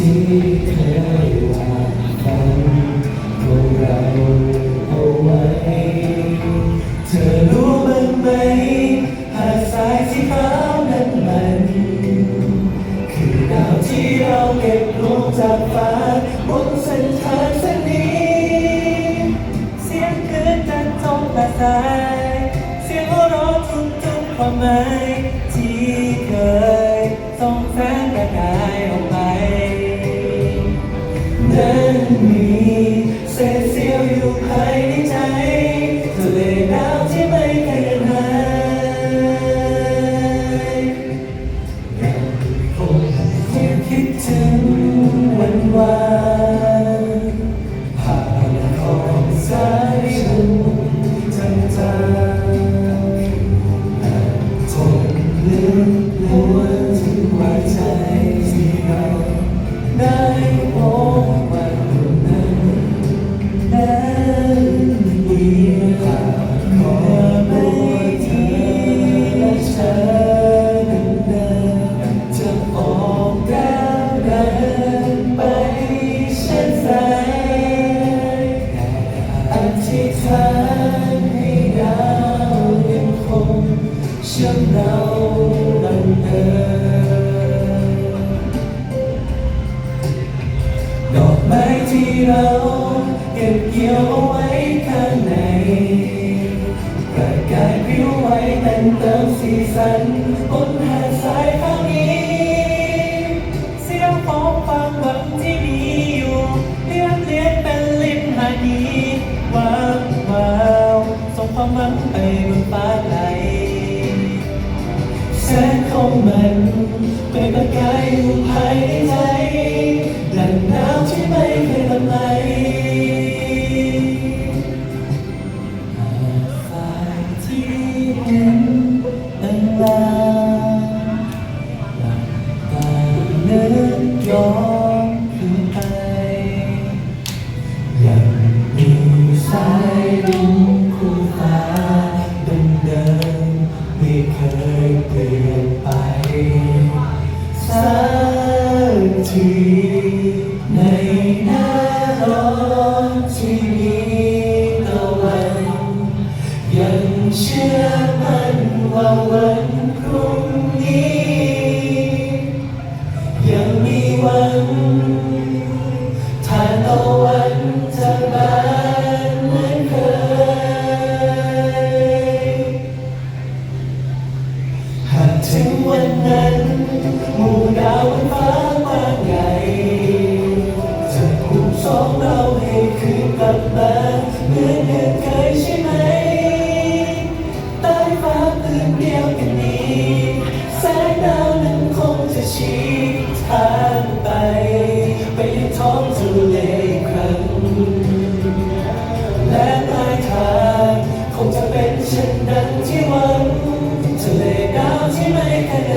ที่เคยหวังฝันพวกเราเอาไว้เธอรู้บ้างไหมหากสายสีขาวนั้นมันคือดาวที่เราเก็บรวมจากฟ้าบนเส้นทางเส้นนี้ เสียงคืนจันทร์จงประสายเสียงหัวเราะทุ่มทุ่มความหมาย วถึงว่าใจที่เราได้พบวันนั้นนั้นมีหากขอไม่ทีและฉันนั้นจะออกก้าวเดินไปเช่นไรอธิษฐานให้ดาวยังคงเชื่อมเรา ดอกไม้ที่เราเก็บเกี่ยวเอาไว้ข้างในประกายผิวไว้แต่งเติมสีสันบนหาดทรายข้างนี้ เสียงของความหวังที่มีอยู่เรียบเรียงเป็นลิ้นหาดีวางวาวส่งความหวังไปบนฟ้าไกล แสงของมันเป็นประกายอยู่ภายในใจ สักทีในหน้าร้อนที่มีตะวันยังเชื่อมั่นว่าวัน ถึงวันนั้นหมู่ดาวบนฟ้ากางใหญ่จะผูกสองเราให้คืนกลับมาเหมือนเดิมเคยใช่ไหมใต้ฟ้าพื้นเดียวกันนี้แสงดาวนั้นคงจะชี้ทางไป ไปยังท้องทะเลอีกครั้ง และปลายทางคงจะเป็นเช่นนั้นที่วัน down to make it.